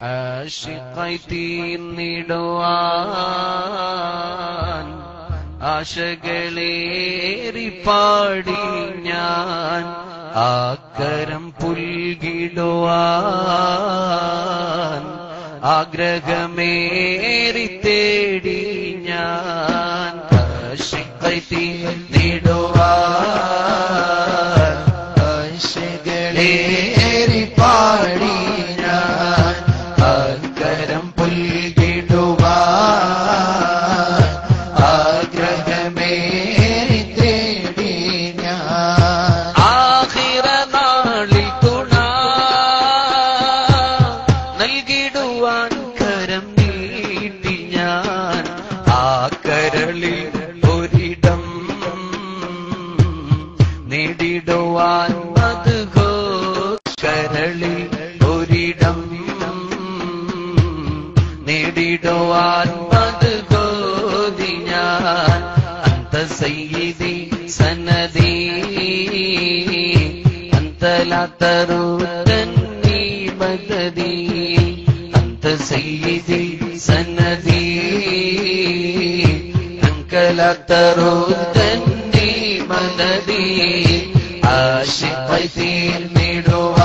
ആശിക്കായി തീർന്നിടുവാൻ ആശകളേറി പാടി ഞാൻ ആക്കരം പുൽകിടുവാൻ ആഗ്രഹമേറി തേടി ഞാൻ ആശിക്കായി തീർന്നിടുവാൻ. ഞാൻ ആ കരളിൽ ഒരിടം നേടിടുവാൻ അത് കരളിൽ ഒരിടം നേടിടുവാൻ അത് ഗോതി ഞാൻ അന്ത സയ്യിദി സനദി അന്തലാത്തറുതന്നി മദദി. അന്ത സയ്യിദി സനദി അങ്കലാത്തറുതന്നി മദദി ആശിഖൈ തീർന്നിടുവാൻ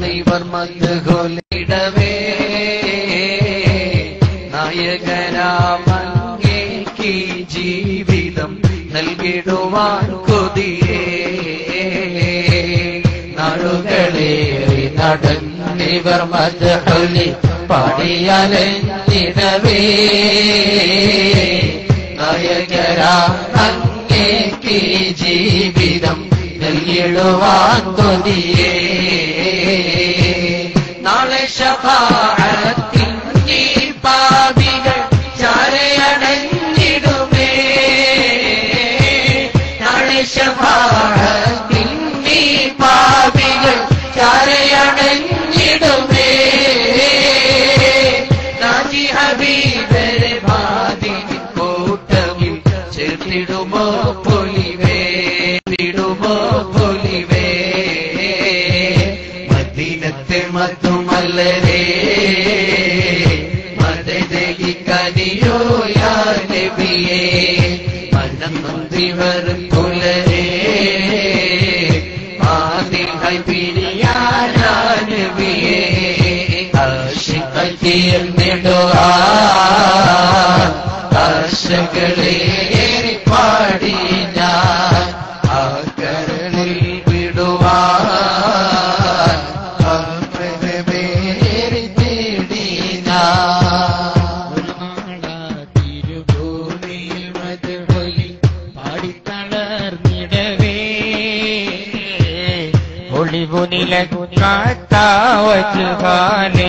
നടന്നിവർ മധുകൊലിടവേ നായകരാമങ്ങേക്ക് ജീവിതം നൽകിടുവാൻ കൊതിയേ. നാളുകളേറി നടന്നിവർ മധുകൊലി പാടിയാലെന്നിടവേ നായകരാ അങ്ങേക്ക് ജീവിതം നൽകിടുവാൻ കൊതിയേ. മദീനത്തെ മധുമലരേ മദതകി കനിയോ യാ നബിയേ മനം നന്ദിവർ പുലരേ? ആദിഹൈ പിരിയാനാ നബിയേ ആശിഖൽ തീർന്നിടുവാ. ഒളിവു നിലക്കാത്താവച്ചുകാലെ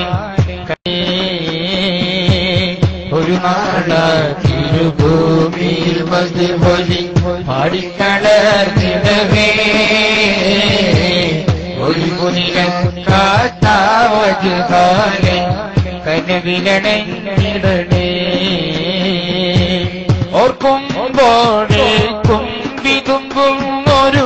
ഒരു നാട തിരുഭൂമിയിൽ മധുഹൊലി പാടിത്തളർന്നിടവേ ഒളിവു നിലക്കാത്താവച്ചുകാലെ കനവിലടങ്ങിടണേ ഓർക്കുമ്പോഴേ വിതുമ്പും ഒരു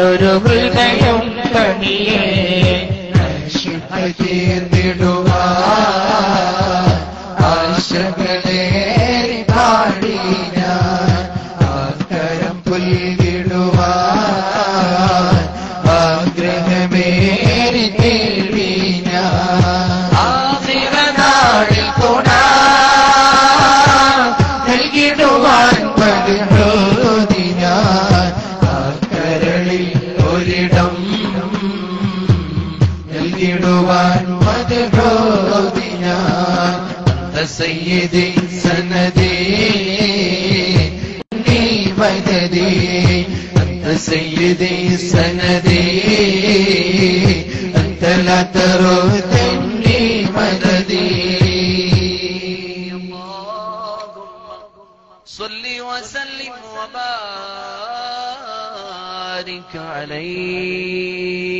കറകളഞ്ഞൊരു ഹൃദയം ആശകളെ ഞാൻ ആക്കരം പുൽകിടുവാൻ ആഗ്രഹമേറി سيدي سندي إني مددي أنت سيدي سندي أنت لا تردني مددي صلي وسلم وبارك عليه.